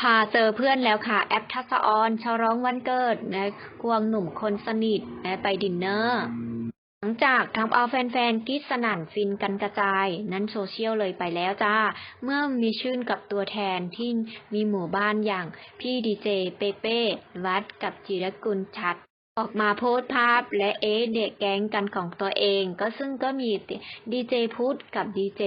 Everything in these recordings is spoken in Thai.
พาเจอเพื่อนแล้วค่ะ แอปทัศออนฉลองวันเกิดนะควงหนุ่มคนสนิทนะไปดินเนอร์ หลังจากทำเอาแฟนๆกิ๊สนั่นฟินกันกระจาย นั้นโซเชียลเลยไปแล้วจ้า เมื่อมีชื่นกับตัวแทนที่มีหมู่บ้านอย่างพี่ดีเจเปเป้วัดกับจิรกุลชัด ออกมาโพสภาพและเอะเด็กแก๊งกันของตัวเอง ก็ซึ่งก็มีดีเจพุทธกับดีเจ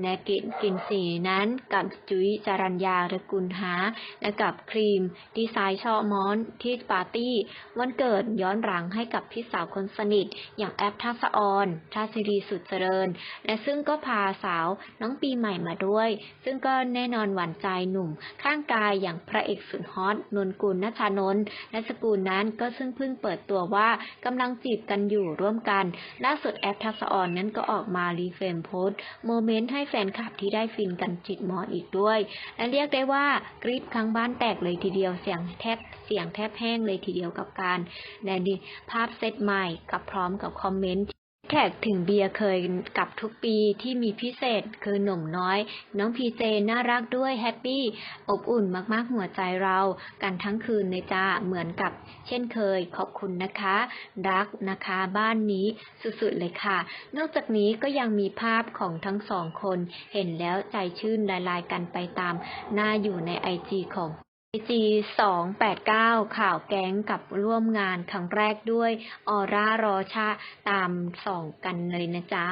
แนกินกินสีนั้นกับจุ้ยจรัญญาหรือกุลหา และกับครีม ดีไซน์ช่อมอนที่ปาร์ตี้ วันเกิดย้อนหลังให้กับพี่สาวคนสนิท อย่างแอปทัศออนทาสิรีสุดเจริญ และซึ่งก็พาสาวน้องปีใหม่มาด้วย ซึ่งก็แน่นอนหวานใจหนุ่ม ข้างกายอย่างพระเอกสุดฮอตนนกุลนัชานนท์และสกุลนั้นก็ซึ่งเพิ่งเปิดิดตัวว่ากำลังจีบกันอยู่ร่วมกัน ล่าสุดแอปทัศออนนั้นก็ออกมารีเฟรมโพสต์โมเมนต์ให้แฟนคลับที่ได้ฟินกันจิตหมออีกด้วย และเรียกได้ว่ากรี๊ดครั้งบ้านแตกเลยทีเดียวเสียงแทบเสียงแทบแห้งเลยทีเดียวกับการและนี่ภาพเซตใหม่กับพร้อมกับคอมเมนต์ แท็กถึงเบียร์เคยกับทุกปีที่มีพิเศษคือหนุ่มน้อย น้องพีเจน่ารักด้วยแฮปปี้อบอุ่นมากๆหัวใจเรา กันทั้งคืนเลยจ้าเหมือนกับ เช่นเคยขอบคุณนะคะ รักนะคะบ้านนี้สุดๆเลยค่ะ นอกจากนี้ก็ยังมีภาพของทั้งสองคน เห็นแล้วใจชื่นละลายกันไปตาม หน้าอยู่ในไอจีของ ไอจีสองแปดเก้าข่าวแก๊งกับร่วมงานครั้งแรกด้วยออร่ารอชาตามส่องกันเลยนะจ๊ะ